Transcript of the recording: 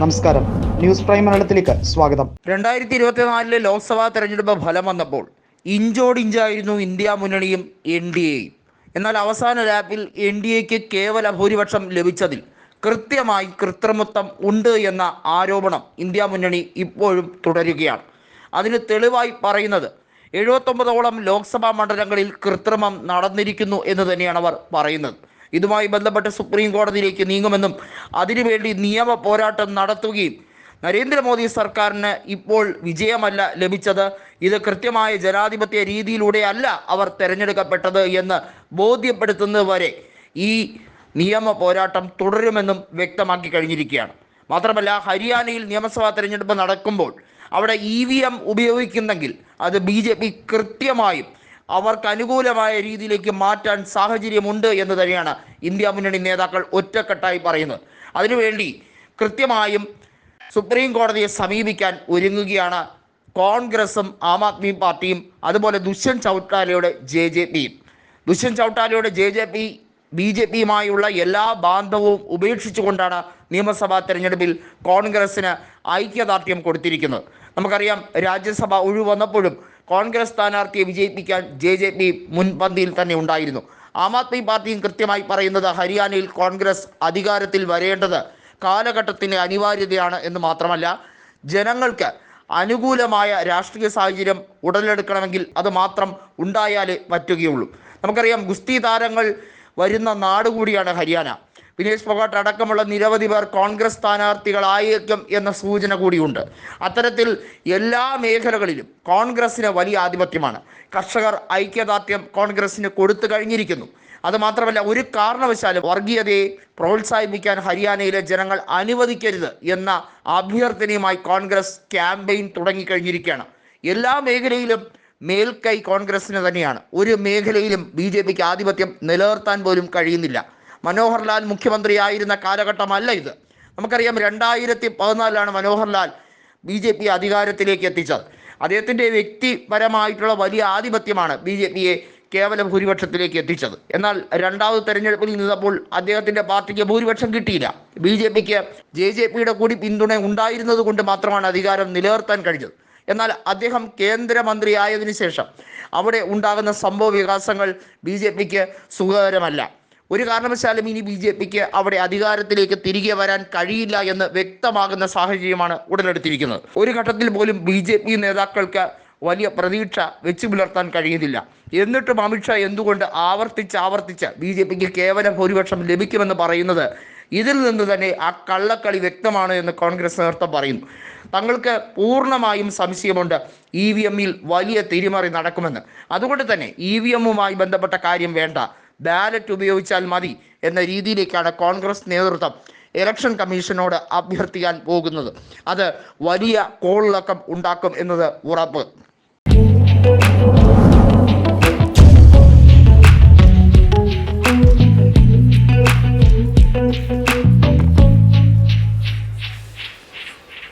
നമസ്കാരം. News prime മലയാളത്തിലേക്ക് സ്വാഗതം. രണ്ടായിരത്തി ഇരുപത്തിനാലിലെ ലോക്സഭാ തെരഞ്ഞെടുപ്പ് ഫലം വന്നപ്പോൾ ഇഞ്ചോടിഞ്ചായിരുന്നു ഇന്ത്യ മുന്നണിയും എൻ ഡി എയും. എന്നാൽ അവസാന ലാപ്പിൽ എൻ ഡി എക്ക് കേവല ഭൂരിപക്ഷം ലഭിച്ചതിൽ കൃത്യമായി കൃത്രിമത്വം ഉണ്ട് എന്ന ആരോപണം ഇന്ത്യ മുന്നണി ഇപ്പോഴും തുടരുകയാണ്. അതിന് തെളിവായി പറയുന്നത് എഴുപത്തൊമ്പതോളം ലോക്സഭാ മണ്ഡലങ്ങളിൽ കൃത്രിമം നടന്നിരിക്കുന്നു എന്ന് തന്നെയാണ് അവർ പറയുന്നത്. ഇതുമായി ബന്ധപ്പെട്ട് സുപ്രീം കോടതിയിലേക്ക് നീങ്ങുമെന്നും അതിനുവേണ്ടി നിയമ പോരാട്ടം നടത്തുകയും നരേന്ദ്രമോദി സർക്കാരിന് ഇപ്പോൾ വിജയമല്ല ലഭിച്ചത്. ഇത് കൃത്യമായ ജനാധിപത്യ രീതിയിലൂടെയല്ല അവർ തിരഞ്ഞെടുക്കപ്പെട്ടത് എന്ന് ബോധ്യപ്പെടുത്തുന്നത് വരെ ഈ നിയമ പോരാട്ടം തുടരുമെന്നും വ്യക്തമാക്കി കഴിഞ്ഞിരിക്കുകയാണ്. മാത്രമല്ല ഹരിയാനയിൽ നിയമസഭാ തെരഞ്ഞെടുപ്പ് നടക്കുമ്പോൾ അവിടെ ഇ വി എം ഉപയോഗിക്കുന്നെങ്കിൽ അത് ബി ജെ പി കൃത്യമായും അവർക്ക് അനുകൂലമായ രീതിയിലേക്ക് മാറ്റാൻ സാഹചര്യമുണ്ട് എന്ന് തന്നെയാണ് ഇന്ത്യ മുന്നണി നേതാക്കൾ ഒറ്റക്കെട്ടായി പറയുന്നത്. അതിനുവേണ്ടി കൃത്യമായും സുപ്രീം കോടതിയെ സമീപിക്കാൻ ഒരുങ്ങുകയാണ് കോൺഗ്രസും ആം ആദ്മി പാർട്ടിയും അതുപോലെ ദുഷ്യന്ത് ചൗട്ടാലയുടെ ജെ ജെ പിയും. Dushyant ചൗട്ടാലയുടെ J J P B J പിയുമായുള്ള എല്ലാ ബാന്ധവും ഉപേക്ഷിച്ചുകൊണ്ടാണ് നിയമസഭാ തെരഞ്ഞെടുപ്പിൽ കോൺഗ്രസ്സിന് ഐക്യദാർഢ്യം കൊടുത്തിരിക്കുന്നത്. നമുക്കറിയാം രാജ്യസഭ ഒഴിവ് വന്നപ്പോഴും കോൺഗ്രസ് സ്ഥാനാർത്ഥിയെ വിജയിപ്പിക്കാൻ ജെ ജെ പി മുൻപന്തിയിൽ തന്നെ ഉണ്ടായിരുന്നു. ആം ആദ്മി പാർട്ടിയും കൃത്യമായി പറയുന്നത് ഹരിയാനയിൽ കോൺഗ്രസ് അധികാരത്തിൽ വരേണ്ടത് കാലഘട്ടത്തിന്റെ അനിവാര്യതയാണ് എന്ന് മാത്രമല്ല ജനങ്ങൾക്ക് അനുകൂലമായ രാഷ്ട്രീയ സാഹചര്യം ഉടലെടുക്കണമെങ്കിൽ അത് മാത്രം ഉണ്ടായാലേ പറ്റുകയുള്ളൂ. നമുക്കറിയാം ഗുസ്തി താരങ്ങൾ വരുന്ന നാടുകൂടിയാണ് ഹരിയാന. വിനേഷ് ഫൊഗാട്ട് അടക്കമുള്ള നിരവധി പേർ കോൺഗ്രസ് സ്ഥാനാർത്ഥികളായേക്കും എന്ന സൂചന കൂടിയുണ്ട്. അത്തരത്തിൽ എല്ലാ മേഖലകളിലും കോൺഗ്രസിന് വലിയ ആധിപത്യമാണ്. കർഷകർ ഐക്യദാർഢ്യം കോൺഗ്രസ്സിന് കൊടുത്തു കഴിഞ്ഞിരിക്കുന്നു. അതുമാത്രമല്ല ഒരു കാരണവശാലും വർഗീയതയെ പ്രോത്സാഹിപ്പിക്കാൻ ഹരിയാനയിലെ ജനങ്ങൾ അനുവദിക്കരുത് എന്ന അഭ്യർത്ഥനയുമായി കോൺഗ്രസ് ക്യാമ്പയിൻ തുടങ്ങിക്കഴിഞ്ഞിരിക്കുകയാണ്. എല്ലാ മേഖലയിലും മേൽക്കൈ കോൺഗ്രസിന് തന്നെയാണ്. ഒരു മേഖലയിലും ബി ജെ പിക്ക് ആധിപത്യം നിലനിർത്താൻ പോലും കഴിയുന്നില്ല. മനോഹർ ലാൽ മുഖ്യമന്ത്രിയായിരുന്ന കാലഘട്ടമല്ല ഇത്. നമുക്കറിയാം രണ്ടായിരത്തി പതിനാലിലാണ് മനോഹർലാൽ ബി ജെ പി അധികാരത്തിലേക്ക് എത്തിച്ചത്. അദ്ദേഹത്തിന്റെ വ്യക്തിപരമായിട്ടുള്ള വലിയ ആധിപത്യമാണ് ബി ജെ പിയെ കേവല ഭൂരിപക്ഷത്തിലേക്ക് എത്തിച്ചത്. എന്നാൽ രണ്ടാമത് തെരഞ്ഞെടുപ്പിൽ നിന്നപ്പോൾ അദ്ദേഹത്തിന്റെ പാർട്ടിക്ക് ഭൂരിപക്ഷം കിട്ടിയില്ല. ബി ജെ പിക്ക് ജെ ജെ പിയുടെ കൂടി പിന്തുണ ഉണ്ടായിരുന്നത് കൊണ്ട് മാത്രമാണ് അധികാരം നിലനിർത്താൻ കഴിഞ്ഞത്. എന്നാൽ അദ്ദേഹം കേന്ദ്രമന്ത്രിയായതിനു ശേഷം അവിടെ ഉണ്ടാകുന്ന സംഭവ വികാസങ്ങൾ ബി ജെ പിക്ക് സുഖകരമല്ല. ഒരു കാരണവശാലും ഇനി ബി ജെ പിക്ക് അവിടെ അധികാരത്തിലേക്ക് തിരികെ വരാൻ കഴിയില്ല എന്ന് വ്യക്തമാകുന്ന സാഹചര്യമാണ് ഉടലെടുത്തിരിക്കുന്നത്. ഒരു ഘട്ടത്തിൽ പോലും ബി ജെ പി നേതാക്കൾക്ക് വലിയ പ്രതീക്ഷ വെച്ചു പുലർത്താൻ കഴിയുന്നില്ല. എന്നിട്ടും അമിത്ഷാ എന്തുകൊണ്ട് ആവർത്തിച്ച് ആവർത്തിച്ച് ബി ജെ പിക്ക് കേവല ഭൂരിപക്ഷം ലഭിക്കുമെന്ന് പറയുന്നത് ഇതിൽ നിന്ന് തന്നെ ആ കള്ളക്കളി വ്യക്തമാണ് എന്ന് കോൺഗ്രസ് നേതൃത്വം പറയുന്നു. തങ്ങൾക്ക് പൂർണമായും സംശയമുണ്ട് ഇ വി എമ്മിൽ വലിയ തിരിമറി നടക്കുമെന്ന്. അതുകൊണ്ട് തന്നെ ഇ വി എമ്മുമായി ബന്ധപ്പെട്ട കാര്യം വേണ്ട. ബാലറ്റ് ഉപയോഗിച്ചാൽ മതി എന്ന രീതിയിലേക്കാണ് കോൺഗ്രസ് നേതൃത്വം ഇലക്ഷൻ കമ്മീഷനോട് അഭ്യർത്ഥിക്കാൻ പോകുന്നത്. അത് വലിയ കോളിളക്കം ഉണ്ടാക്കും എന്നത് ഉറപ്പ്.